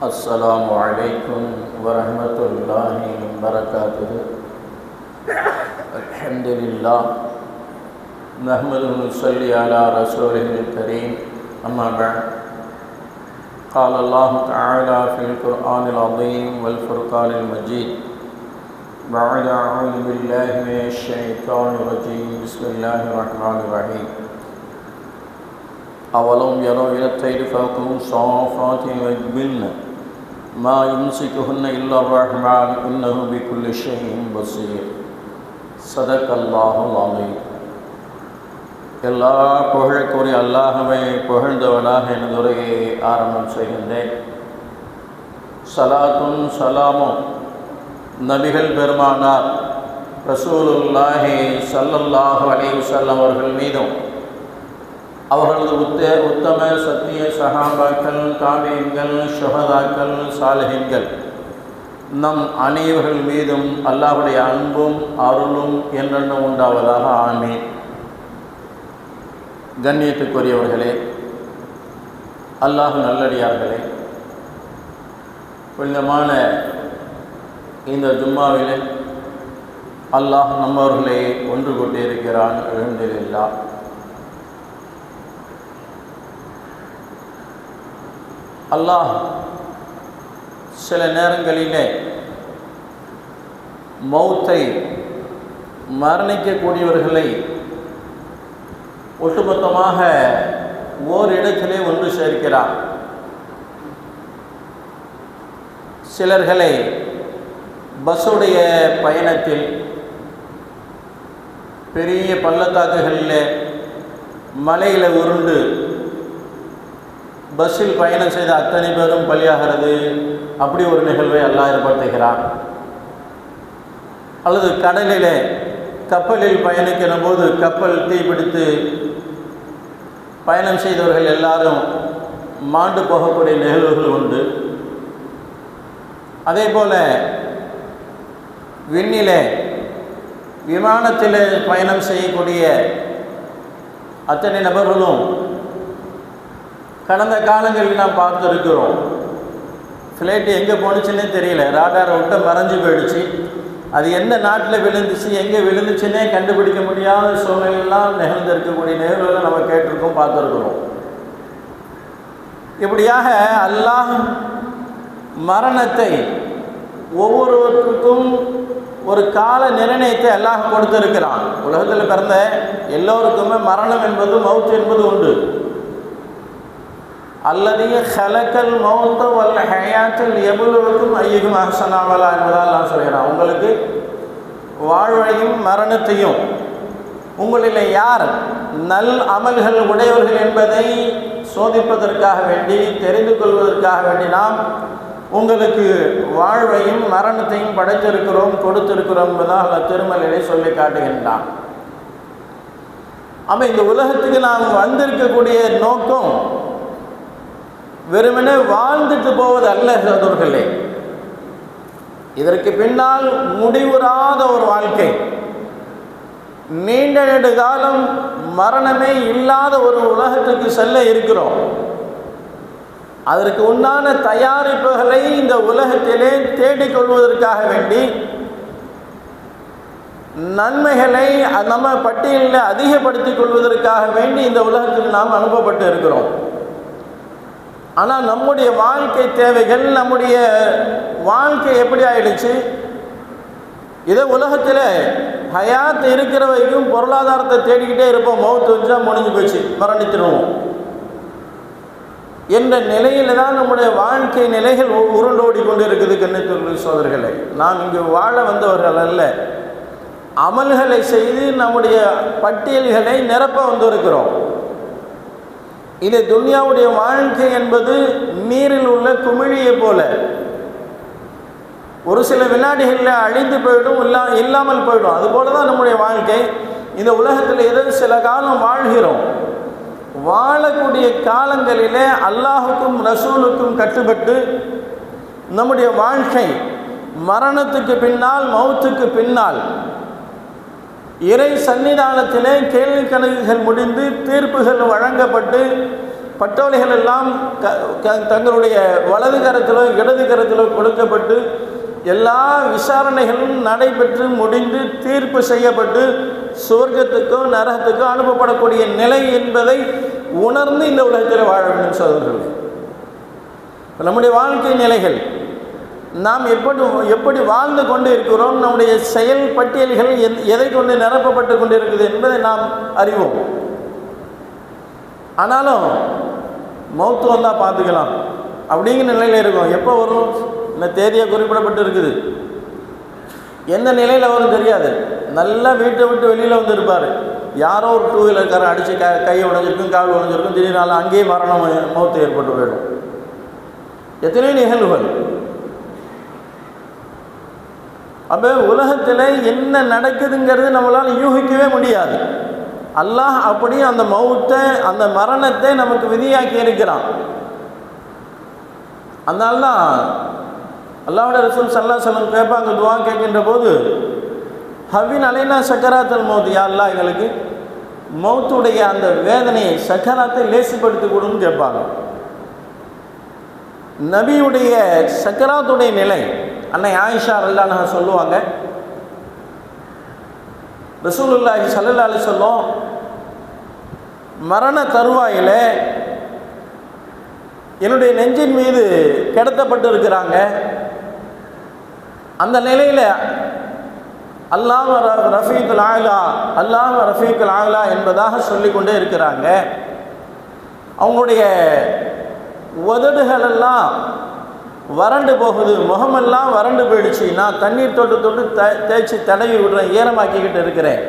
السلام علیکم ورحمت اللہ وبرکاتہ۔ الحمدللہ نحمد صلی علی رسول کریم اما بعد۔ قال اللہ تعالی فی القرآن العظیم والفرقان المجید۔ بعد، اعوذ باللہ من الشیطان الرجیم، بسم اللہ الرحمن الرحیم۔ أولم يروا إلى الطير فوقهم صافات ويقبلن ما يمسكهن إلا الرحمن إنه بكل شيء بصير صدق الله العظيم எல்லா புகழுக்குரிய அல்லாஹவை புகழ்ந்தவனாக எனது உரையை ஆரம்பம் செய்கின்றேன் சலாத்தும் சலாமும் நபிகள் பெருமானார் ரசூலுல்லாஹி சல்லல்லாஹு அலைஹி வஸல்லம் அவர்கள் மீதும் அவர்களது உத்த உத்தம சத்திய சகாபாக்கள் தாமியங்கள் ஷுஹதாக்கள் சாலஹின்கள். நம் அனைவர்கள் மீதும் அல்லாஹுடைய அன்பும் அருளும் என்றென்றும் உண்டாவதாக ஆமே கண்ணியத்துக்குரியவர்களே அல்லாஹ் நல்லடியார்களே புனிதமான இந்த ஜும்மாவிலே அல்லாஹ் நம்மவர்களை ஒன்று கொண்டிருக்கிறான் எழுந்தில்லா அல்லாஹ் சில நேரங்களிலே மௌத்தை மரணிக்கக்கூடியவர்களை ஒட்டுமொத்தமாக ஓரிடத்திலே ஒன்று சேர்க்கிறார். சிலர்களை பஸ்ஸுடைய பயணத்தில் பெரிய பள்ளத்தாக்குகளில் மலையில் உருண்டு பஸ்ஸில் பயணம் செய்த அத்தனை பேரும் பலியாகிறது. அப்படி ஒரு நிகழ்வை அல்லாஹ் ஏற்படுத்துகிறான். அல்லது கடலில் கப்பலில் பயணிக்கிற போது கப்பல் தீப்பிடித்து பயணம் செய்தவர்கள் எல்லாரும் மாண்டு போகக்கூடிய நிகழ்வுகள் உண்டு. அதே போல் விண்ணிலே விமானத்தில் பயணம் செய்யக்கூடிய அத்தனை நபர்களும் கடந்த காலங்களில் நாம் பார்த்துருக்கிறோம். ஃப்ளைட்டு எங்கே போணுச்சுன்னே தெரியல. ராடார் விட்டு மறைஞ்சு போயிடுச்சு. அது எந்த நாட்டில் விழுந்துச்சு எங்கே விழுந்துச்சுன்னே கண்டுபிடிக்க முடியாத சூழ்நிலையெல்லாம் நிகழ்ந்திருக்கக்கூடிய நிகழ்வுகளை நம்ம கேட்டிருக்கோம் பார்த்துருக்குறோம். இப்படியாக அல்லாஹ் மரணத்தை ஒவ்வொருவருக்கும் ஒரு கால நிர்ணயத்தை அல்லாஹ் கொடுத்திருக்கிறான். உலகத்தில் பிறந்த எல்லோருக்குமே மரணம் என்பது மவுத்து என்பது உண்டு. அல்லது ஹலக்கல் மௌத்த வல்ல ஹயாத்தல் எவ்வளவுக்கும் ஐயகம் அஹசனாவலா என்பதால் நான் சொல்கிறேன். உங்களுக்கு வாழ்வையும் மரணத்தையும் உங்களில் யார் நல் அமல்கள் உடையவர்கள் என்பதை சோதிப்பதற்காக வேண்டி தெரிந்து கொள்வதற்காக வேண்டி நாம் உங்களுக்கு வாழ்வையும் மரணத்தையும் படைத்திருக்கிறோம் கொடுத்திருக்கிறோம் என்பதால் அந்த திருமலையை சொல்லி காட்டுகின்றான். ஆமாம் இந்த உலகத்துக்கு நாம் வந்திருக்கக்கூடிய நோக்கம் வெறுமனே வாழ்ந்துட்டு போவது அல்ல சகோதரர்களே. இதற்கு பின்னால் முடிவுறாத ஒரு வாழ்க்கை. நீண்ட நெடு காலம் மரணமே இல்லாத ஒரு உலகத்துக்கு செல்ல இருக்கிறோம். அதற்கு உண்டான தயாரிப்புகளை இந்த உலகத்திலே தேடிக்கொள்வதற்காக வேண்டி நன்மைகளை நம்ம பட்டியலில் அதிகப்படுத்திக் கொள்வதற்காக வேண்டி இந்த உலகத்தில் நாம் அனுப்பப்பட்டு இருக்கிறோம். ஆனால் நம்முடைய வாழ்க்கை தேவைகள் நம்முடைய வாழ்க்கை எப்படி ஆயிடுச்சு? இதே உலகத்தில் ஹயாத் இருக்கிற வரைக்கும் பொருளாதாரத்தை தேடிக்கிட்டே இருப்போம். மௌத்து வச்சா முடிஞ்சு போச்சு. மரணித்திருவோம். என்ற நிலையில் தான் நம்முடைய வாழ்க்கை நிலைகள் உருண்டோடி கொண்டு இருக்குது கண்ணித்துறை சோதர்களை நாம் இங்கு வாழ வந்தவர்கள் அல்ல. அமல்களை செய்து நம்முடைய பட்டியல்களை நிரப்ப வந்திருக்கிறோம். இது துன்யாவுடைய வாழ்க்கை என்பது நீரில் உள்ள குமிழியை போல. ஒரு சில வினாடிகளில் அழிந்து போயிடும் இல்லா இல்லாமல் போயிடும். அதுபோல தான் நம்முடைய வாழ்க்கை. இந்த உலகத்தில் ஏதோ சில காலம் வாழ்கிறோம். வாழக்கூடிய காலங்களிலே அல்லாஹுக்கும் ரசூலுக்கும் கட்டுப்பட்டு நம்முடைய வாழ்க்கை மரணத்துக்கு பின்னால் மௌத்துக்கு பின்னால் இறை சன்னிதானத்திலே கேள்வி கணக்குகள் முடிந்து தீர்ப்புகள் வழங்கப்பட்டு பட்டோலைகள் எல்லாம் க க- தங்களுடைய வலது கரத்திலோ இடது கரத்திலோ கொடுக்கப்பட்டு எல்லா விசாரணைகளும் நடைபெற்று முடிந்து தீர்ப்பு செய்யப்பட்டு சுவர்க்கத்துக்கோ நரகத்துக்கோ அனுப்பப்படக்கூடிய நிலை என்பதை உணர்ந்து இந்த உலகத்தில் வாழ வேண்டும் சகோதரர்களே. நம்முடைய வாழ்க்கை நிலைகள் நாம் எப்படி எப்படி வாழ்ந்து கொண்டு இருக்கிறோம் நம்முடைய செயல் பட்டியல்கள் எதை கொண்டு நிரப்பப்பட்டு கொண்டு இருக்குது என்பதை நாம் அறிவோம். ஆனாலும் மௌத்து வந்தால் பார்த்துக்கலாம். அப்படிங்கிற நிலையில் இருக்கும். எப்போ வரும்? இந்த தேதியை குறிப்பிடப்பட்டு இருக்குது எந்த நிலையில் வரும் தெரியாது. நல்லா வீட்டை விட்டு வெளியில் வந்துருப்பார். யாரோ ஒரு டூ வீலர்காரன் அடித்து க கை உடஞ்சிருக்கும் கால் உடஞ்சிருக்கும் திடீர்னால அங்கேயே மரணம் மௌத்து ஏற்பட்டு போயிடும். எத்தனையோ நிகழ்வுகள். அப்போ உலகத்தில் என்ன நடக்குதுங்கிறது நம்மளால் யூகிக்கவே முடியாது. அல்லாஹ் அப்படியே அந்த மௌத்தை அந்த மரணத்தை நமக்கு விதியாக்கி இருக்கிறான். அதனால தான் அல்லாஹோட ரசூல் சல்லா சொல்லம் கேட்பாங்க துவா கேட்கின்ற போது ஹவின் அலைனா சக்கராத்தல் மௌத் யா அல்லாஹ் எங்களுக்கு மௌத்துடைய அந்த வேதனையை சக்கராத்தை லேசுப்படுத்தி கொடுன்னு கேட்பாங்க. நபியுடைய சக்கராத்துடைய நிலை அன்னை ஆயிஷா அல்லாஹ் சொல்லுவாங்க ரசூலுல்லாஹி ஸல்லல்லாஹு சொல்லும் மரண தருவாயில் என்னுடைய நெஞ்சின் மீது கிடத்தப்பட்டு இருக்கிறாங்க அந்த நிலையில் அல்லாஹ் ரஃபீக்குல் ஆகலா அல்லாஹ் ரஃபீக்குல் ஆகலா என்பதாக சொல்லிக்கொண்டே இருக்கிறாங்க. அவங்களுடைய உதடுகளெல்லாம் வறண்டு போகுது முகமெல்லாம் வறண்டு போயிடுச்சு. நான் தண்ணீர் தொட்டு தொட்டு த தேய்ச்சி தடவி விடுறேன் ஈரமாக்கிக்கிட்டு இருக்கிறேன்.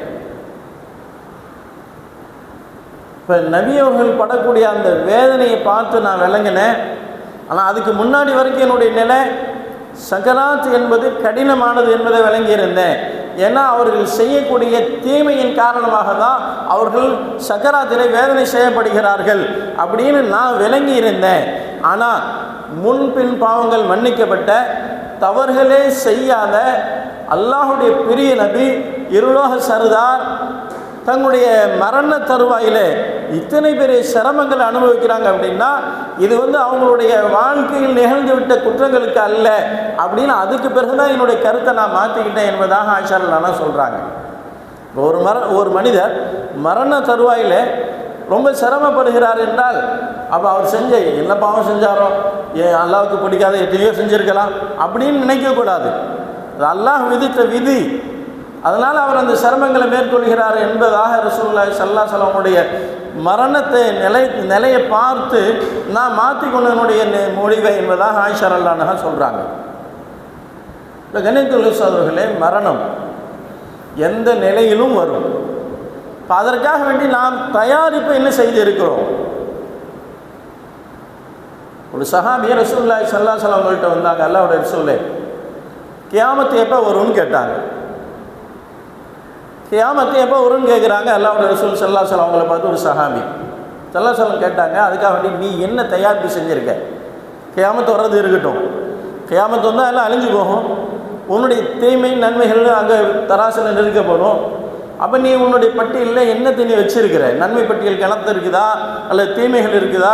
இப்போ நபியவர்கள் படக்கூடிய அந்த வேதனையை பார்த்து நான் விளங்கினேன். ஆனால் அதுக்கு முன்னாடி வரைக்கும் என்னுடைய நிலை சகராத் என்பது கடினமானது என்பதை விளங்கியிருந்தேன். ஏன்னா அவர்கள் செய்யக்கூடிய தீமையின் காரணமாக தான் அவர்கள் சக்கராத்திலே வேதனை செய்யப்படுகிறார்கள் அப்படின்னு நான் விளங்கி இருந்தேன் ஆனால் முன்பின் பாவங்கள் மன்னிக்கப்பட்ட தவறுகளே செய்யாத அல்லாஹுடைய பெரிய நபி இருலோக சர்தார் தங்களுடைய மரண தருவாயில் இத்தனை பெரிய சிரமங்களை அனுபவிக்கிறாங்க அப்படின்னா இது வந்து அவங்களுடைய வாழ்க்கையில் நிகழ்ந்துவிட்ட குற்றங்களுக்கு அல்ல அப்படின்னு அதுக்கு பிறகுதான் என்னுடைய கருத்தை நான் மாற்றிக்கிட்டேன் என்பதாக ஆஷாரலானா சொல்கிறாங்க ஒரு மர ஒரு மனிதர் மரண தருவாயில் ரொம்ப சிரமப்படுகிறார் என்றால் அப்போ அவர் செஞ்ச என்ன பாவம் செஞ்சாரோ ஏன் அல்லாவுக்கு பிடிக்காத எத்தனையோ செஞ்சுருக்கலாம் அப்படின்னு நினைக்கக்கூடாது. அது அல்லாஹ் விதித்த விதி. அதனால் அவர் அந்த சிரமங்களை மேற்கொள்கிறார் என்பதாக ரசூல்லாய் சல்லா சலமுடைய மரணத்தை நிலை நிலையை பார்த்து நான் மாற்றி கொண்டதனுடைய நெ- முடிவை என்பதாக ஆயிஷா அல்லானக சொல்கிறாங்க இந்த கணித்துள்ள சோதர்களே மரணம் எந்த நிலையிலும் வரும். இப்போ அதற்காக வேண்டி நாம் தயாரிப்பு என்ன செய்து இருக்கிறோம்? ஒரு சஹாபிய ரசூல்லாய் சல்லா சலம் அவங்கள்ட்ட வந்தாங்க அல்லாவோட ரசூலே. கியாமத்து எப்போ வரும்னு கேட்டாங்க. கியாமத்து எப்போ வரும்னு கேட்குறாங்க அல்லாவோட ரசூல் சல்லா சலம் அவங்கள பார்த்து ஒரு சஹாபி. சல்லா சலம் கேட்டாங்க அதுக்காக வேண்டி நீ என்ன தயாரிப்பு செஞ்சுருக்க? கியாமத்து வர்றது இருக்கட்டும். கியாமத்து வந்தால் எல்லாம் அழிஞ்சு போகும். உன்னுடைய தீமை நன்மைகள் அங்கே தராசில் நிறுக்கப்படும் அப்போ நீ உன்னுடைய பட்டியலில் என்ன நீ வச்சிருக்கிற? நன்மை பட்டியல் கிணத்து இருக்குதா? அல்லது தீமைகள் இருக்குதா?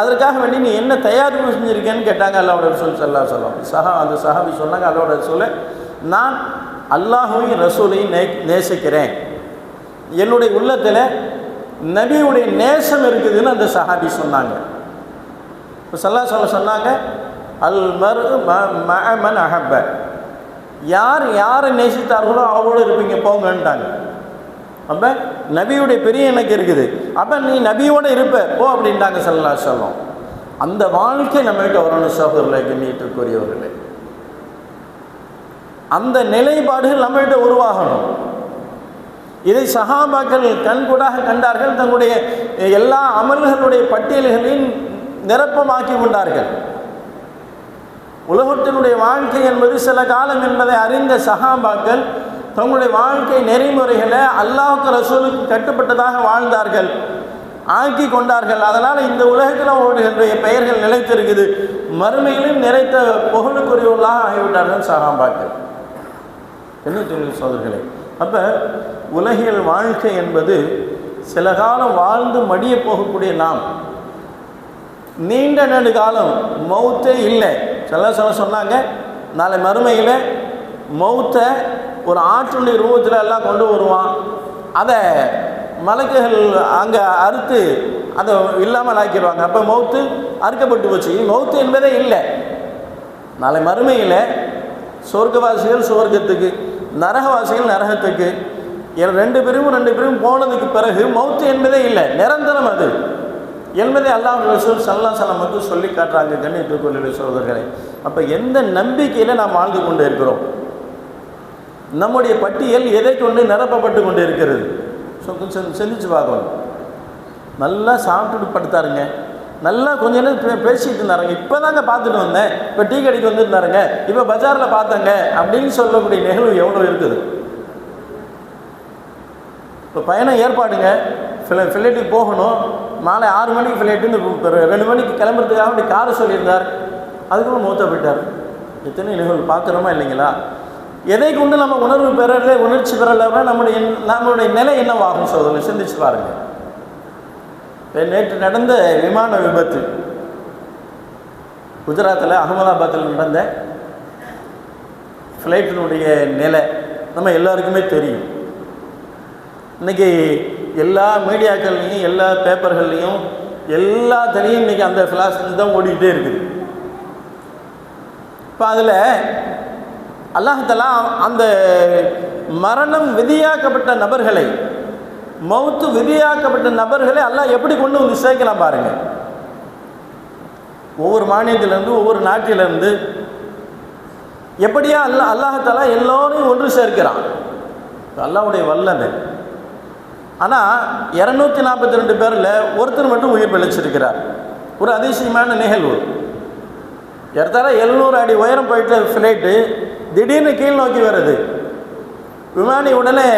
அதற்காக வேண்டி நீ என்ன தயாரிப்பு செஞ்சுருக்கேன்னு கேட்டாங்க அல்லாவோட ரசூல் சல்லா சொல்லம் சஹா அந்த சஹாபி சொன்னாங்க அல்லாவோட ரசூலை நான் அல்லாஹுவையும் ரசூலையும் நே நேசிக்கிறேன். என்னுடைய உள்ளத்தில் நபியுடைய நேசம் இருக்குதுன்னு அந்த சஹாபி சொன்னாங்க. இப்போ சல்லா சொல்ல சொன்னாங்க அல் மர் மன் அஹப்ப. யார் யாரை நேசித்தார்களோ அவளோட இருப்பீங்க போங்கன்ட்டாங்க. அப்போ நபியுடைய பெரிய எனக்கு இருக்குது. அப்போ நீ நபியோடு இருப்ப போ அப்படின்ட்டாங்க சல்லா சொல்லும் அந்த வாழ்க்கை நம்மகிட்ட வரணும் சகோதரர்களை கண்ணியத்திற்குரியவர்களே அந்த நிலைப்பாடுகள் நம்மகிட்ட உருவாகணும். இதை சகாபாக்கள் கண்கூடாக கண்டார்கள் தங்களுடைய எல்லா அமல்களுடைய பட்டியல்களையும் நிரப்பமாக்கி கொண்டார்கள். உலகத்தினுடைய வாழ்க்கை என்பது சில காலம் என்பதை அறிந்த சஹாபாக்கள் தங்களுடைய வாழ்க்கை நெறிமுறைகளை அல்லாஹுக்கு ரசூலுக்கு கட்டுப்பட்டதாக வாழ்ந்தார்கள் ஆக்கி கொண்டார்கள். அதனால் இந்த உலகத்தில் அவர்களுடைய பெயர்கள் நிலைத்திருக்குது. மறுமையிலும் நிறைத்த புகழுக்குரியவர்களாக ஆகிவிட்டார்கள் சஹாபாக்கள் என்ன தொழில் சோதர்களே அப்போ உலகியல் வாழ்க்கை என்பது சில காலம் வாழ்ந்து மடிய போகக்கூடிய நாம் நீண்ட நெடு காலம் மௌத்தே இல்லை. சில சில சொன்னாங்க. நாளை மறுமையில் மௌத்தை ஒரு ஆற்றுடைய ரூபத்தில் எல்லாம் கொண்டு வருவான். அதை மலக்குகள் அங்கே அறுத்து அதை இல்லாமல் ஆக்கிடுவாங்க. அப்போ மௌத்து அறுக்கப்பட்டு போச்சு. மௌத்து என்பதே இல்லை. நாளை மறுமையில் சொர்க்கவாசிகள் சுவர்க்கத்துக்கு நரகவாசிகள் நரகத்துக்கு இதில் ரெண்டு பேரும் ரெண்டு பேரும் போனதுக்கு பிறகு மௌத்து என்பதே இல்லை. நிரந்தரம் அது. என்பதை அல்லாஹ் ரசூல் சல்லா சலமுக்கு சொல்லி காட்டுறாங்க கண்ணியத்துக்குள்ள சோதர்களே அப்போ எந்த நம்பிக்கையில் நாம் வாழ்ந்து கொண்டு இருக்கிறோம்? நம்முடைய பட்டியல் எதை கொண்டு நிரப்பப்பட்டு கொண்டு இருக்கிறது? சொ- கொஞ்சம் சிந்திச்சு பார்க்கணும். நல்லா சாப்பிட்டுட்டு படுத்தாருங்க. நல்லா கொஞ்ச நேரம் பேசிகிட்டு பேசிட்டு இருந்தாருங்க. இப்போ தாங்க பார்த்துட்டு வந்தேன். இப்போ டீ கடைக்கு வந்துருந்தாருங்க இப்போ பஜாரில் பார்த்தேங்க. அப்படின்னு சொல்லக்கூடிய நிகழ்வு எவ்வளோ இருக்குது? இப்போ பயணம் ஏற்பாடுங்க. ஃபிளை ஃப்ளைட்டுக்கு போகணும். மாலை ஆறு மணிக்கு ஃப்ளைட்டுன்னு ரெண்டு மணிக்கு கிளம்புறதுக்காக அப்படி காரை சொல்லியிருந்தார். அதுக்கப்புறம் மூத்த போயிட்டார். எத்தனை நிகழ்வு பார்க்குறோமா இல்லைங்களா? எதை கொண்டு நம்ம உணர்வு பெறல உணர்ச்சி பெறலன்னா நம்முடைய நம்மளுடைய நிலை என்னவாகும் சோதனை? சிந்திச்சு பாருங்கள் நேற்று நடந்த விமான விபத்து. குஜராத்தில் அகமதாபாத்தில் நடந்த ஃப்ளைட்டினுடைய நிலை. நம்ம எல்லாருக்குமே தெரியும். இன்றைக்கி எல்லா மீடியாக்கள்லையும் எல்லா பேப்பர்கள்லையும் எல்லாத்துலேயும் இன்னைக்கு அந்த ஃபிலாஸ் தான் ஓடிக்கிட்டே இருக்குது. இப்போ அதில் அல்லாஹலா அந்த மரணம் விதியாக்கப்பட்ட நபர்களை மௌத்து விதியாக்கப்பட்ட நபர்களை அல்லாஹ் எப்படி கொண்டு வந்து சேர்க்கலாம் பாருங்கள் ஒவ்வொரு மாநிலத்திலேருந்து ஒவ்வொரு நாட்டிலேருந்து எப்படியா அல்லா அல்லாஹலா எல்லோரையும் ஒன்று சேர்க்கிறான். அல்லாவுடைய வல்லமை. ஆனால் இரநூத்தி நாற்பத்தி ரெண்டு பேரில் ஒருத்தர் மட்டும் உயிர் பிழைச்சிருக்கிறார். ஒரு அதிசயமான நிகழ்வு. ஏறத்தாழ எழுநூறு அடி உயரம் போயிட்ட ஃப்ளைட்டு திடீர்னு கீழ் நோக்கி வருது. விமானி உடனே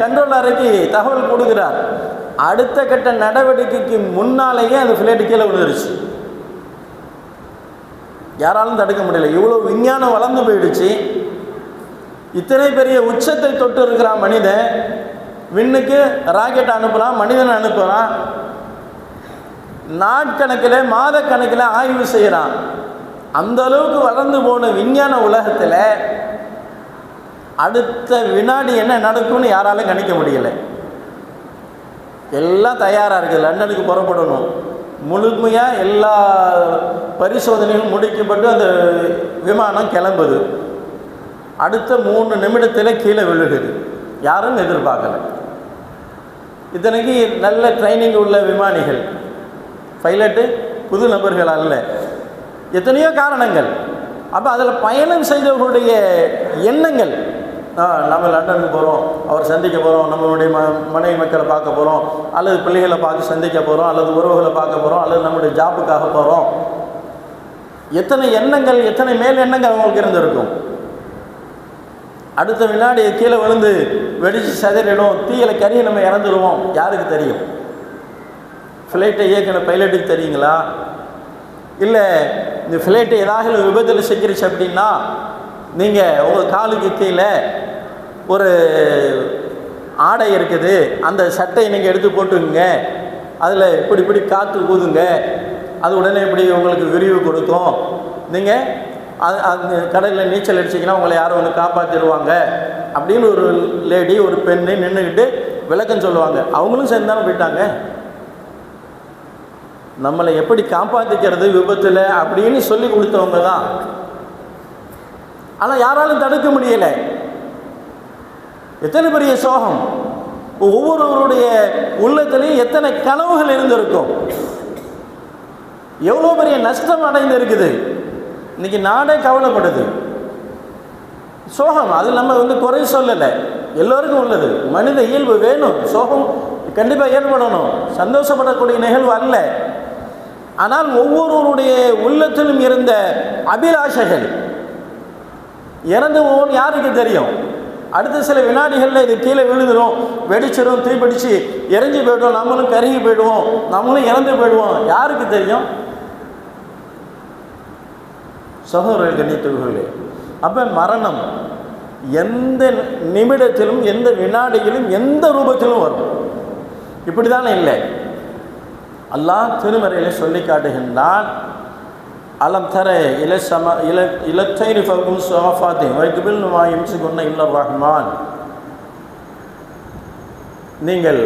கண்ட்ரோல் அறைக்கு தகவல் கொடுக்கிறார். அடுத்த கட்ட நடவடிக்கைக்கு முன்னாலேயே அந்த ஃப்ளைட்டு கீழே விழுந்துருச்சு. யாராலும் தடுக்க முடியல. இவ்வளோ விஞ்ஞானம் வளர்ந்து போயிடுச்சு. இத்தனை பெரிய உச்சத்தை தொட்டு இருக்கிறான் மனிதன் விண்ணுக்கு ராக்கெட் அனுப்புகிறான் மனிதன் அனுப்புகிறான் நாட்கணக்கில் மாதக்கணக்கில் ஆய்வு செய்கிறான் அந்த அளவுக்கு வளர்ந்து போன விஞ்ஞான உலகத்தில் அடுத்த வினாடி என்ன நடக்கும்னு யாராலும் கணிக்க முடியலை. எல்லாம் தயாராக இருக்குது லண்டனுக்கு புறப்படணும். முழுமையாக எல்லா பரிசோதனையும் முடிக்கப்பட்டு அந்த விமானம் கிளம்புது. அடுத்த மூணு நிமிடத்தில் கீழே விழுகுது. யாரும் எதிர்பார்க்கலை. இத்தனைக்கு நல்ல ட்ரைனிங் உள்ள விமானிகள். பைலட்டு புது நபர்கள் அல்ல. எத்தனையோ காரணங்கள். அப்போ அதில் பயணம் செய்தவர்களுடைய எண்ணங்கள். ஆ, நம்ம லண்டனுக்கு போகிறோம் அவர் சந்திக்க போகிறோம் நம்மளுடைய ம மனைவி மக்களை பார்க்க போகிறோம் அல்லது பிள்ளைகளை பார்த்து சந்திக்க போகிறோம் அல்லது உறவுகளை பார்க்க போகிறோம் அல்லது நம்முடைய ஜாப்புக்காக போகிறோம் எத்தனை எண்ணங்கள் எத்தனை மேல் எண்ணங்கள் அவங்களுக்கு இருந்திருக்கும். அடுத்த வினாடி கீழே விழுந்து வெடிச்சு சதறிடும் தீயில கறியை நம்ம இறந்துருவோம். யாருக்கு தெரியும்? ஃப்ளைட்டை இயக்கின பைலட்டுக்கு தெரியுங்களா? இல்லை இந்த ஃப்ளைட்டு ஏதாவது விபத்தில் சிக்கிருச்சு அப்படின்னா நீங்கள் உங்கள் காலுக்கு கீழே ஒரு ஆடை இருக்குது. அந்த சட்டையை நீங்கள் எடுத்து போட்டுக்குங்க. அதில் இப்படி இப்படி காற்று ஊதுங்க. அது உடனே இப்படி உங்களுக்கு விரிவு கொடுக்கும். நீங்கள் அது அந்த கடலில் நீச்சல் அடிச்சிங்கன்னா உங்களை யாரும் ஒன்று காப்பாற்றிடுவாங்க அப்படின்னு ஒரு லேடி ஒரு பெண்ணு நின்றுக்கிட்டு விளக்கம் சொல்லுவாங்க. அவங்களும் சேர்ந்து தானே போயிட்டாங்க. நம்மளை எப்படி காப்பாற்றிக்கிறது விபத்தில் அப்படின்னு சொல்லி கொடுத்தவங்க தான். ஆனால் யாராலும் தடுக்க முடியலை. எத்தனை பெரிய சோகம். ஒவ்வொருவருடைய உள்ளத்திலையும் எத்தனை கனவுகள் இருந்திருக்கும். எவ்வளோ பெரிய நஷ்டம் அடைந்து இருக்குது இன்னைக்கு நாடே கவலைப்படுது. சோகம் அது நம்ம வந்து குறை சொல்லலை. எல்லோருக்கும் உள்ளது. மனித இயல்பு வேணும். சோகம் கண்டிப்பாக ஏற்படணும். சந்தோஷப்படக்கூடிய நிகழ்வு அல்ல. ஆனால் ஒவ்வொருவருடைய உள்ளத்திலும் இருந்த அபிலாஷைகள் இறந்து போவோம்னு யாருக்கு தெரியும்? அடுத்த சில வினாடிகளில் இது கீழே விழுந்துடும் வெடிச்சிடும் தீப்பிடிச்சு எரிஞ்சு போய்டுவோம் நம்மளும் கருகி போயிடுவோம் நம்மளும் இறந்து போயிடுவோம். யாருக்கு தெரியும்? சகோதரர்கள் கண்ணியத்துகளே அப்போ மரணம் எந்த நிமிடத்திலும் எந்த வினாடியிலும் எந்த ரூபத்திலும் வரும். இப்படி தானே இல்லை. அல்லாஹ் திருமறையில் சொல்லி காட்டுகின்றான் அலம் தர இல சம இல இலத்தைரி ஃபகும் சோஃபாத்தி வைக்குபில் நுமாயும் கொண்ட இல்ல ரஹ்மான். நீங்கள்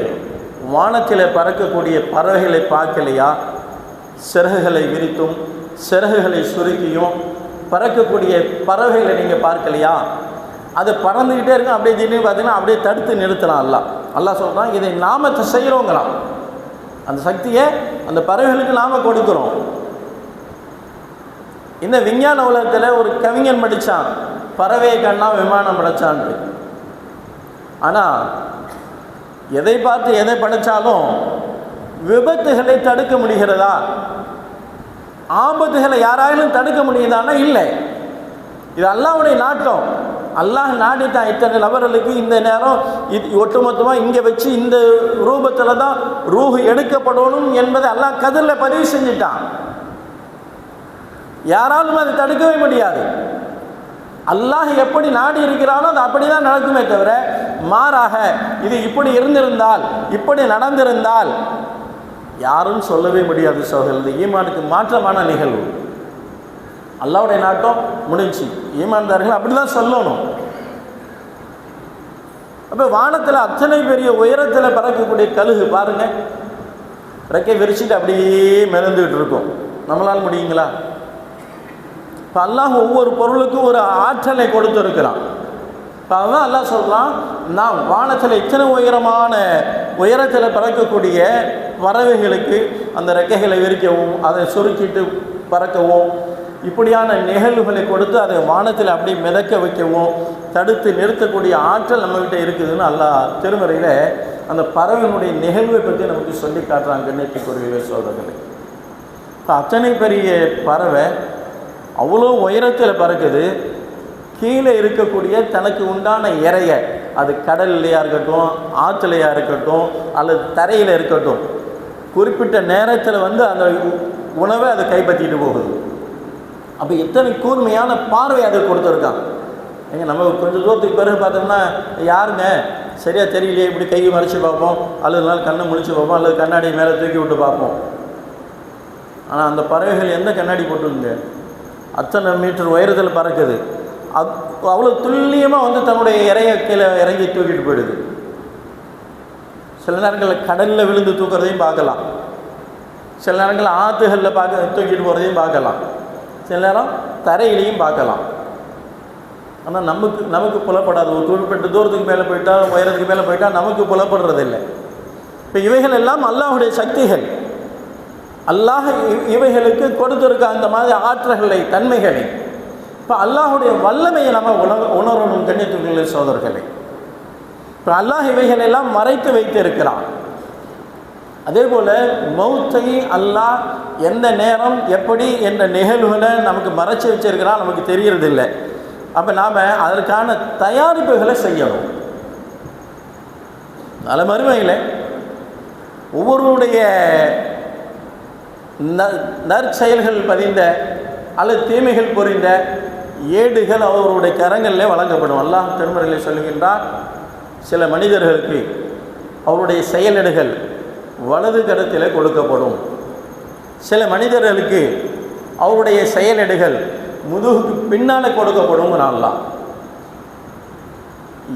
வானத்தில் பறக்கக்கூடிய பறவைகளை பார்க்கலையா? சிறகுகளை விரித்தும் சிறகுகளை சுருக்கியும் பறக்கக்கூடிய பறவைகளை நீங்கள் பார்க்கலையா? அது பறந்துக்கிட்டே இருக்கும் அப்படியே திடீர்னு பார்த்தீங்கன்னா அப்படியே தடுத்து நிறுத்தலாம் அல்லா அல்லா சொல்கிறான் இதை நாம செய்கிறோங்கிறான் அந்த சக்தியை அந்த பறவைகளுக்கு நாம் கொடுக்குறோம். இந்த விஞ்ஞான உலகத்தில் ஒரு கவிஞன் படித்தான் பறவையை கண்ணா விமானம் படைச்சான்ட்டு ஆனால் எதை பார்த்து எதை படைச்சாலும் விபத்துகளை தடுக்க முடிகிறதா? ஆபத்துகளை யாராலும் தடுக்க முடியுதானா இல்லை. இது அல்லாவுடைய நாட்டம். அல்லாஹ் நாடித்தான் இத்தனை நபர்களுக்கு இந்த நேரம் இது ஒட்டுமொத்தமாக இங்கே வச்சு இந்த ரூபத்தில் தான் ரூஹு எடுக்கப்படணும் என்பதை அல்லாஹ் கதிரில் பதிவு செஞ்சிட்டான். யாராலும் அதை தடுக்கவே முடியாது. அல்லாஹ் எப்படி நாடி இருக்கிறானோ அது அப்படி தான் நடக்குமே தவிர மாறாக இது இப்படி இருந்திருந்தால் இப்படி நடந்திருந்தால் யாரும் சொல்லவே முடியாது சோதல் ஈமானுக்கு மாற்றமான நிகழ்வு. அல்லாவுடைய நாட்டம் முடிஞ்சு. ஈமான்தார்கள் அப்படி தான் சொல்லணும். அப்போ வானத்தில் அத்தனை பெரிய உயரத்தில் பறக்கக்கூடிய கழுகு பாருங்க. ரெக்கை விரிச்சிட்டு அப்படியே மிதந்துக்கிட்டு இருக்கும். நம்மளால் முடியுங்களா? இப்போ அல்லாஹ் ஒவ்வொரு பொருளுக்கும் ஒரு ஆற்றலை கொடுத்துருக்கிறான். இப்போ அதான் அல்லாஹ் சொல்கிறான் நான் வானத்தில் இத்தனை உயரமான உயரத்தில் பறக்கக்கூடிய பறவைகளுக்கு அந்த ரெக்கைகளை விரிக்கவும் அதை சுருக்கிட்டு பறக்கவும் இப்படியான நிகழ்வுகளை கொடுத்து அதை வானத்தில் அப்படியே மிதக்க வைக்கவும் தடுத்து நிறுத்தக்கூடிய ஆற்றல் நம்மகிட்ட இருக்குதுன்னு அல்லா திருமறையில் அந்த பறவையினுடைய நிகழ்வை பற்றி நமக்கு சொல்லி காட்டுறாங்க கண்ணியத்துக்குரிய சொல்கிறது இப்போ அத்தனை பெரிய பறவை அவ்வளோ உயரத்தில் பறக்குது. கீழே இருக்கக்கூடிய தனக்கு உண்டான இறைய அது கடல்லையாக இருக்கட்டும் ஆற்றுலையாக இருக்கட்டும் அல்லது தரையில் இருக்கட்டும் குறிப்பிட்ட நேரத்தில் வந்து அந்த உணவை அதை கைப்பற்றிட்டு போகுது. அப்போ எத்தனை கூர்மையான பார்வை அதை கொடுத்துருக்கான் ஏங்க நம்ம கொஞ்சம் தூரத்துக்கு பிறகு பார்த்தோம்னா யாருங்க? சரியாக தெரியலையே இப்படி கையை மறைச்சி பார்ப்போம். அல்லது நாள் கண்ணை முழிச்சு பார்ப்போம். அல்லது கண்ணாடி மேலே தூக்கி விட்டு பார்ப்போம். ஆனால் அந்த பறவைகள் எந்த கண்ணாடி போட்டுருங்க அத்தனை மீட்டர் உயரத்தில் பறக்குது. அவ்வளோ துல்லியமாக வந்து தன்னுடைய இறைய கீழே இறங்கி தூக்கிட்டு போயிடுது. சில நேரங்களில் கடலில் விழுந்து தூக்குறதையும் பார்க்கலாம். சில நேரங்களில் ஆற்றுகளில் பார்க்க தூக்கிட்டு போகிறதையும் பார்க்கலாம். சில நேரம் தரையிலையும் பார்க்கலாம். ஆனால் நமக்கு நமக்கு புலப்படாது. ஒரு குறிப்பிட்ட தூரத்துக்கு மேலே போயிட்டா உயரத்துக்கு மேலே போயிட்டால் நமக்கு புலப்படுறதில்லை. இப்போ இவைகள் எல்லாம் அல்லாஹுடைய சக்திகள். அல்லாஹ் இவைகளுக்கு கொடுத்துருக்க அந்த மாதிரி ஆற்றல்களை தன்மைகளை இப்போ அல்லாஹுடைய வல்லமையை நம்ம உணர உணரணும் கண்ணியத்துக்குள்ள சோதர்களை அல்லாஹ் இவைகள் எல்லாம் மறைத்து வைத்து இருக்கிறான் அதே போல் மௌத்தை அல்லாஹ் எந்த நேரம் எப்படி என்ற நிகழ்வுகளை நமக்கு மறைச்சி வச்சிருக்கிறான் நமக்கு தெரியறதில்லை. அப்போ நாம் அதற்கான தயாரிப்புகளை செய்யணும். நல்ல மறுமையில் ஒவ்வொருடைய நற்செயல்கள் பதிந்த அல்லது தீமைகள் புரிந்த ஏடுகள் அவருடைய கரங்களில் வழங்கப்படும். அல்லாஹ் திருமறையில் சொல்லுகின்றார் சில மனிதர்களுக்கு அவருடைய செயலிடுகள் வலது கருத்தில் கொடுக்கப்படும். சில மனிதர்களுக்கு அவருடைய செயலிடுகள் முதுகுக்கு பின்னால் கொடுக்கப்படும் அல்லாஹ்.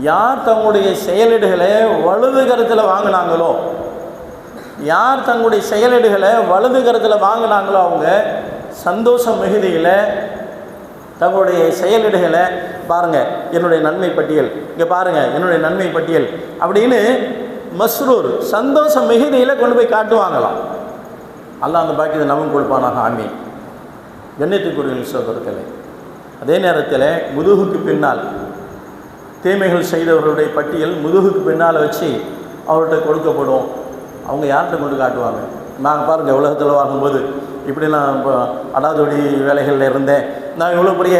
யார் தங்களுடைய செயலிடுகளை வலது கருத்தில் வாங்கினாங்களோ யார் தங்களுடைய செயலிடுகளை வலது கரத்தில் வாங்கினாங்களோ அவங்க சந்தோஷ மிகுதியில் தங்களுடைய செயலிடுகளை பாருங்கள் என்னுடைய நன்மை பட்டியல். இங்கே பாருங்கள் என்னுடைய நன்மை பட்டியல். அப்படின்னு மஸ்ரூர் சந்தோஷம் மிகுதியில் கொண்டு போய் காட்டுவாங்களாம். அல்லாஹ் அந்த பாக்கியத்தை நமக்கு கொடுப்பானாக ஆமி கண்ணியத்துக்குரிய சோதரத்தில் அதே நேரத்தில் முதுகுக்கு பின்னால் தீமைகள் செய்தவர்களுடைய பட்டியல் முதுகுக்கு பின்னால் வச்சு அவர்கிட்ட கொடுக்கப்படும். அவங்க யார்கிட்ட கொண்டு காட்டுவாங்க? நாங்கள் பாருங்கள் உலகத்தில் வாங்கும்போது இப்படி நான் இப்போ அடாதொடி வேலைகளில் இருந்தேன். நான் இவ்வளோ பெரிய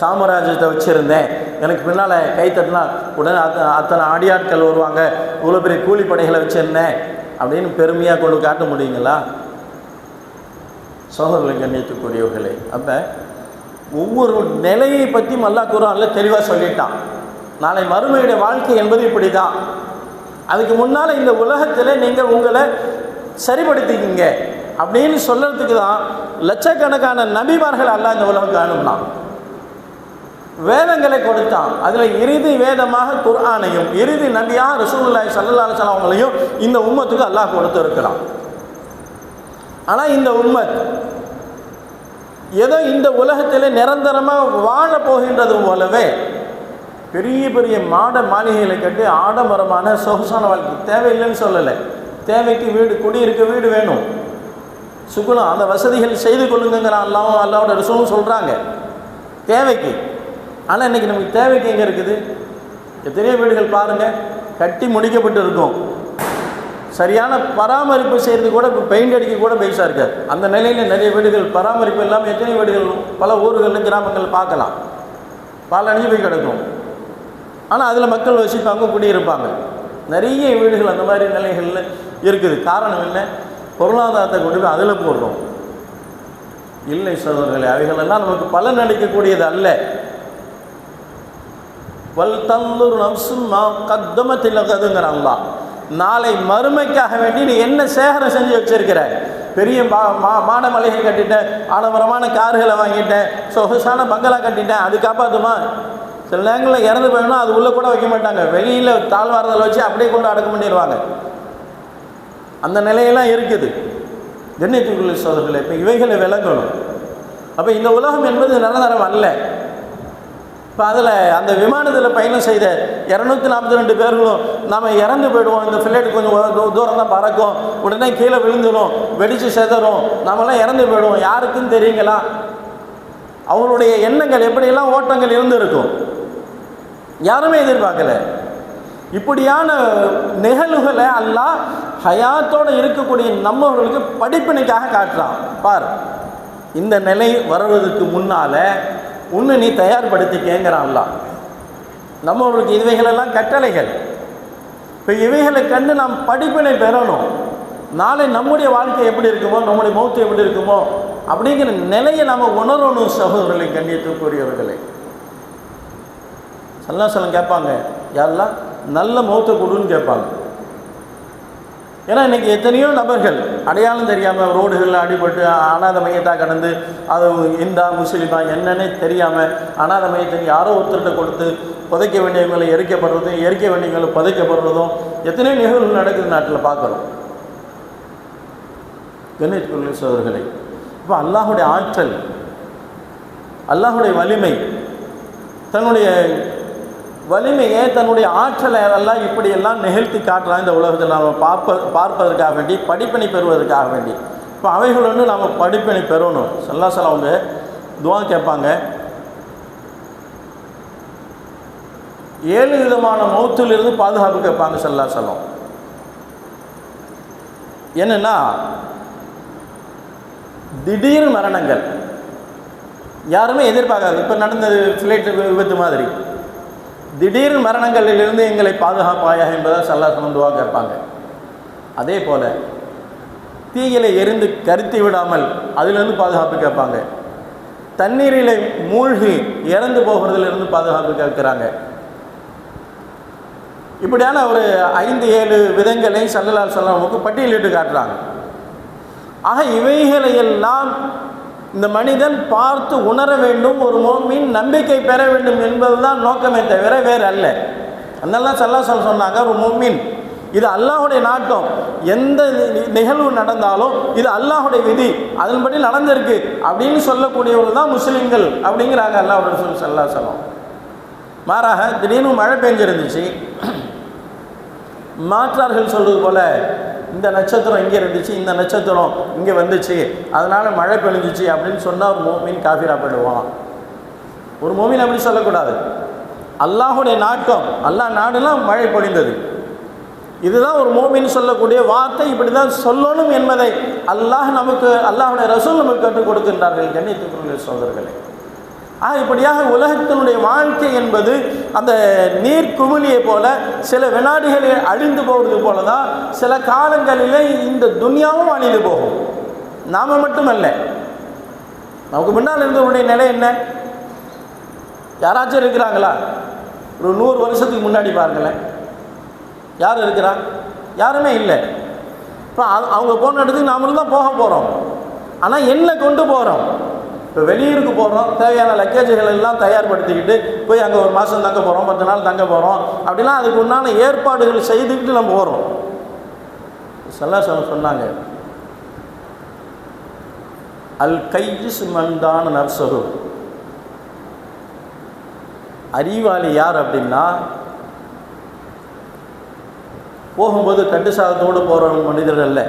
சாம்ராஜ்யத்தை வச்சுருந்தேன். எனக்கு பின்னால் கை தட்டினா உடனே அத்த அத்தனை ஆடியாட்கள் வருவாங்க. இவ்வளோ பெரிய கூலிப்படைகளை வச்சுருந்தேன். அப்படின்னு பெருமையாக கொண்டு காட்ட முடியுங்களா? சோதரர்களை கண்ணியத்துக்குரியவர்களே அப்போ ஒவ்வொரு நிலையை பற்றியும் அல்லா குரானில் தெளிவாக சொல்லிட்டான். நாளை மறுமையுடைய வாழ்க்கை என்பது இப்படி தான் அதுக்கு முன்னால் இந்த உலகத்தில் நீங்கள் உங்களை சரிப்படுத்திக்கிங்க. அப்படின்னு சொல்கிறதுக்கு தான் லட்சக்கணக்கான நபிமார்கள் அல்லாஹ் இந்த உலகம் அனுப்பினான். வேதங்களை கொடுத்தான். அதில் இறுதி வேதமாக குர்ஆனையும் இறுதி நபியாக ரசூல்லாய் ஸல்லல்லாஹு அலைஹி அவங்களையும் இந்த உம்மத்துக்கு அல்லாஹ் கொடுத்துருக்கிறான். ஆனால் இந்த உம்மத் ஏதோ இந்த உலகத்தில் நிரந்தரமாக வாழ போகின்றது போலவே பெரிய பெரிய மாட மாளிகைகளை கட்டி ஆடம்பரமான சொகுசான வாழ்க்கை. தேவையில்லைன்னு சொல்லலை. தேவைக்கு வீடு குடியிருக்க வீடு வேணும். சுகுணம் அந்த வசதிகள் செய்து கொள்ளுங்கிற அல்லாவும் அல்லாவோட ரசூலும் சொல்கிறாங்க தேவைக்கு. ஆனால் இன்றைக்கி நமக்கு தேவைக்கு எங்கே இருக்குது? எத்தனையோ வீடுகள் பாருங்கள் கட்டி முடிக்கப்பட்டு இருக்கும். சரியான பராமரிப்பு செய்கிறது கூட இப்போ பெயிண்ட் அடிக்க கூட பெருசாக இருக்காது. அந்த நிலையில் நிறைய வீடுகள் பராமரிப்பு இல்லாமல் எத்தனை வீடுகள் பல ஊர்களில் கிராமங்கள் பார்க்கலாம். பால் அணிஞ்சு போய் கிடக்கும். ஆனால் அதில் மக்கள் வசிப்பாங்க குடியிருப்பாங்க. நிறைய வீடுகள் அந்த மாதிரி நிலைகளில் இருக்குது. காரணம் என்ன? பொருளாதாரத்தை கொண்டு போய் அதில் போடுறோம். இல்லை சகோதரர்களே அவைகளெல்லாம் நமக்கு பலன் அளிக்கக்கூடியது அல்ல. வல் தந்தூர் நம்சும் கத்தமத்தில் கதுங்கிறாங்களா நாளை மறுமைக்காக வேண்டி நீ என்ன சேகரம் செஞ்சு வச்சிருக்கிற? பெரிய மா மா மாட மலைகள் கட்டிட்டேன் ஆடம்பரமான கார்களை வாங்கிட்டேன் சொகுசான பங்களா கட்டிட்டேன் அது காப்பாற்றுமா சில நேரங்களில் இறந்து போயிடணும் அது உள்ளே கூட வைக்க மாட்டாங்க. வெளியில் தாழ்வாரத்தில் வச்சு அப்படியே கொண்டு அடக்கம் பண்ணிடுவாங்க. அந்த நிலையெல்லாம் இருக்குது. கண்ணியத்துக்குள்ள சோதர்களே இப்போ இவைகளை விளங்கணும். அப்போ இந்த உலகம் என்பது நிரந்தரம் அல்ல. இப்போ அதில் அந்த விமானத்தில் பயணம் செய்த இரநூத்தி நாற்பத்தி ரெண்டு பேர்களும் நம்ம இறந்து போயிடுவோம். இந்த ஃப்ளைட் கொஞ்சம் தூரம் தான் பறக்கும். உடனே கீழே விழுந்துடும் வெடித்து செதறும். நாமெல்லாம் இறந்து போயிடுவோம். யாருக்கும் தெரியுங்களா? அவங்களுடைய எண்ணங்கள் எப்படியெல்லாம் ஓட்டங்கள் இருந்திருக்கும்? யாருமே எதிர்பார்க்கலை. இப்படியான நிகழ்வுகளை அல்லாஹ் ஹயாத்தோடு இருக்கக்கூடிய நம்மவர்களுக்கு படிப்பினைக்காக காட்டுறான். பார் இந்த நிலை வருவதற்கு முன்னால் ஒன்று நீ தயார்படுத்தி அல்லாஹ். நம்மவர்களுக்கு இவைகளெல்லாம் கட்டளைகள். இப்போ இவைகளை கண்டு நாம் படிப்பினை பெறணும். நாளை நம்முடைய வாழ்க்கை எப்படி இருக்குமோ நம்முடைய மௌத்து எப்படி இருக்குமோ அப்படிங்கிற நிலையை நாம் உணரணும் சகோதரர்களை கண்ணியத்துக்குரியவர்களை. சல்லாசலம் கேட்பாங்க யாரெல்லாம் நல்ல மௌத்தை கொடுன்னு கேட்பாங்க. ஏன்னா இன்றைக்கி எத்தனையோ நபர்கள் அடையாளம் தெரியாமல் ரோடுகளில் அடிபட்டு அனாத மையத்தாக கடந்து அது இந்தா முஸ்லீமா என்னன்னே தெரியாமல் அனாத மையத்தை யாரோ ஒருத்தர்கிட்ட கொடுத்து புதைக்க வேண்டியவங்களை எரிக்கப்படுறதும் எரிக்க வேண்டியவங்களை புதைக்கப்படுறதும் எத்தனையோ நிகழ்வுகள் நடக்குது நாட்டில் பார்க்குறோம். கணேஷ்குள்ள சோதர்களை இப்போ அல்லாஹுடைய ஆற்றல் அல்லாஹுடைய வலிமை தன்னுடைய வலிமையை தன்னுடைய ஆற்றலை எல்லாம் இப்படியெல்லாம் நிகழ்த்தி காட்டுறான் இந்த உலகத்தில். நாம் பார்ப்ப பார்ப்பதற்காக வேண்டி படிப்பினை பெறுவதற்காக வேண்டி. இப்போ அவைகள் வந்து நாம் படிப்பினை பெறணும். சொல்லாசலம் அவங்க துவா கேட்பாங்க. ஏழு விதமான மௌத்திலிருந்து பாதுகாப்பு கேட்பாங்க சொல்லாசலம் என்னென்னா திடீர் மரணங்கள். யாருமே எதிர்பார்க்காது. இப்போ நடந்தது ஃப்ளைட்டு விபத்து மாதிரி. திடீர் மரணங்களிலிருந்து எங்களை பாதுகாப்பாயாக என்பதால் சல்லா சமந்துவா கேட்பாங்க. அதே போல் தீயிலை எரிந்து கருத்தி விடாமல் அதிலிருந்து பாதுகாப்பு கேட்பாங்க. தண்ணீரிலே மூழ்கி இறந்து போகிறதிலிருந்து பாதுகாப்பு கேட்குறாங்க. இப்படியான ஒரு ஐந்து ஏழு விதங்களை சல்லலால் சொல்லமுக்கு பட்டியலிட்டு காட்டுறாங்க. ஆக இவைகளை எல்லாம் இந்த மனிதன் பார்த்து உணர வேண்டும் ஒரு மோமின் நம்பிக்கை பெற வேண்டும் என்பதுதான் நோக்கமே தவிர வேறு அல்ல அதெல்லாம் சல்லாசல் சொன்னாங்க ஒரு மோமின் இது அல்லாஹுடைய நாட்டம். எந்த நி- நிகழ்வு நடந்தாலும் இது அல்லாஹுடைய விதி அதன்படி நடந்திருக்கு அப்படின்னு சொல்லக்கூடியவர்கள் தான் முஸ்லீம்கள் அப்படிங்கிறாங்க அல்லாஹுடைய சொல் சல்லா சொல்லம் மாறாக திடீர்னு மழை பெஞ்சிருந்துச்சு. மாற்றார்கள் சொல்வது போல இந்த நட்சத்திரம் இங்கே இருந்துச்சு இந்த நட்சத்திரம் இங்கே வந்துச்சு அதனால் மழை பெழிஞ்சிச்சு அப்படின்னு சொன்னால் ஒரு மோமின் காஃபிரா பண்ணுவான் ஒரு மோமின் அப்படி சொல்லக்கூடாது. அல்லாஹுடைய நாட்டம் அல்லாஹ் நாடுலாம் மழை பொழிந்தது. இதுதான் ஒரு மோமின்னு சொல்லக்கூடிய வார்த்தை இப்படி தான் சொல்லணும் என்பதை அல்லாஹ் நமக்கு அல்லாஹுடைய ரசூல் நமக்கு கற்றுக் கொடுக்கின்றார்கள். கண்ணியத்துக்குரிய சோதர்களே. ஆக இப்படியாக உலகத்தினுடைய வாழ்க்கை என்பது அந்த நீர் குமிழியை போல சில வினாடிகளில் அழிந்து போவது போல தான் சில காலங்களிலே இந்த துனியாவும் அழிந்து போகும். நாம் மட்டுமல்ல. நமக்கு முன்னால் இருந்தவருடைய நிலை என்ன? யாராச்சும் இருக்கிறாங்களா? ஒரு நூறு வருஷத்துக்கு முன்னாடி பாருங்களேன். யார் இருக்கிறா? யாருமே இல்லை. இப்போ அவங்க போன இடத்துக்கு நாமளும் தான் போக போகிறோம் ஆனால் என்ன கொண்டு போகிறோம் இப்போ வெளியூருக்கு போகிறோம் தேவையான லக்கேஜுகள் எல்லாம் தயார்படுத்திக்கிட்டு போய் அங்கே ஒரு மாதம் தங்க போகிறோம் பத்து நாள் தங்க போகிறோம் அப்படின்னா அதுக்கு உண்டான ஏற்பாடுகள் செய்துக்கிட்டு நம்ம போகிறோம் செல்லா சொன்னாங்க. அல் கையிஸ் மந்தான நர்சகு. அறிவாளி யார் அப்படின்னா போகும்போது கட்டு சாதத்தோடு போகிற மனிதர் அல்ல.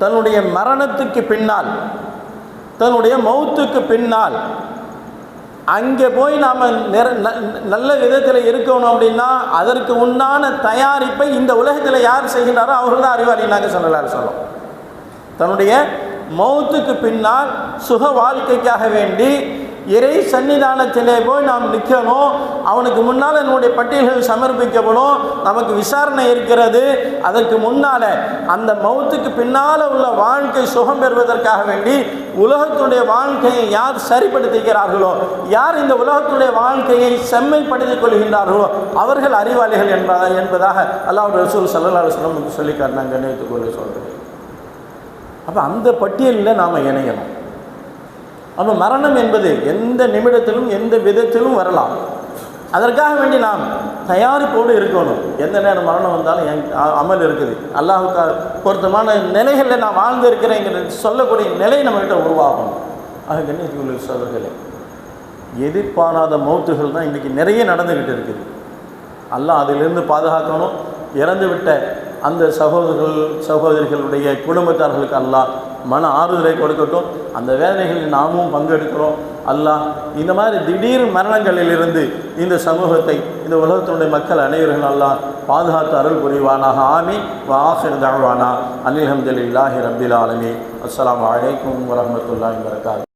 தன்னுடைய மரணத்துக்கு பின்னால் தன்னுடைய மௌத்துக்கு பின்னால் அங்கே போய் நாம் நிற ந- நல்ல விதத்தில் இருக்கணும் அப்படின்னா அதற்கு உண்டான தயாரிப்பை இந்த உலகத்தில் யார் செய்கின்றாரோ அவர்கள் தான் அறிவாளி நாங்கள் சொல்லலாரு சொல்லும் தன்னுடைய மௌத்துக்கு பின்னால் சுக வாழ்க்கைக்காக வேண்டி இறை சன்னிதானத்திலே போய் நாம் நிற்கணும் அவனுக்கு முன்னால் நம்முடைய பட்டியல்கள் சமர்ப்பிக்கப்படும். நமக்கு விசாரணை இருக்கிறது. அதற்கு முன்னால் அந்த மௌத்துக்கு பின்னால் உள்ள வாழ்க்கை சுகம் பெறுவதற்காக வேண்டி உலகத்துடைய வாழ்க்கையை யார் சரிப்படுத்துகிறார்களோ யார் இந்த உலகத்துடைய வாழ்க்கையை செம்மைப்படுத்திக் கொள்கின்றார்களோ அவர்கள் அறிவாளிகள் என்பதா என்பதாக அல்லாஹ் ரசூல் சல்லல்லாஹு அலைஹி வஸல்லம் சொல்லி காட்டினாங்க சொல்கிறேன் அப்போ அந்த பட்டியலில் நாம் இணையணும். அப்போ மரணம் என்பது எந்த நிமிடத்திலும் எந்த விதத்திலும் வரலாம். அதற்காக வேண்டி நாம் தயாரிப்போடு இருக்கணும். எந்த நேரம் மரணம் வந்தாலும் என் அமல் இருக்குது. அல்லாஹுக்கா பொருத்தமான நிலைகளில் நான் வாழ்ந்து இருக்கிறேங்கிற சொல்லக்கூடிய நிலை நம்மகிட்ட உருவாகும் ஆக கண்ணியத்துக்குள்ள சோதர்களே எதிர்பாராத மௌத்துகள் தான் இன்றைக்கி நிறைய நடந்துக்கிட்டு இருக்குது. அல்லாஹ் அதிலிருந்து பாதுகாக்கணும். இறந்துவிட்ட அந்த சகோதரர்கள் சகோதரிகளுடைய குடும்பத்தார்களுக்கு அல்லாஹ் மன ஆறுதலை கொடுக்கட்டும். அந்த வேதனைகளில் நாமும் பங்கெடுக்கிறோம். அல்லாஹ் இந்த மாதிரி திடீர் மரணங்களிலிருந்து இந்த சமூகத்தை இந்த உலகத்தினுடைய மக்கள் அனைவர்கள் அல்லாஹ் பாதுகாத்து அருள் புரிவானாக. ஆமி வாசர் தாழ்வானா அனில்ஹம்துலில்லாஹி ரபில் ஆலமி அஸ்லாம் வலைக்கம் வரமத்துல்லாஹி வரகாத்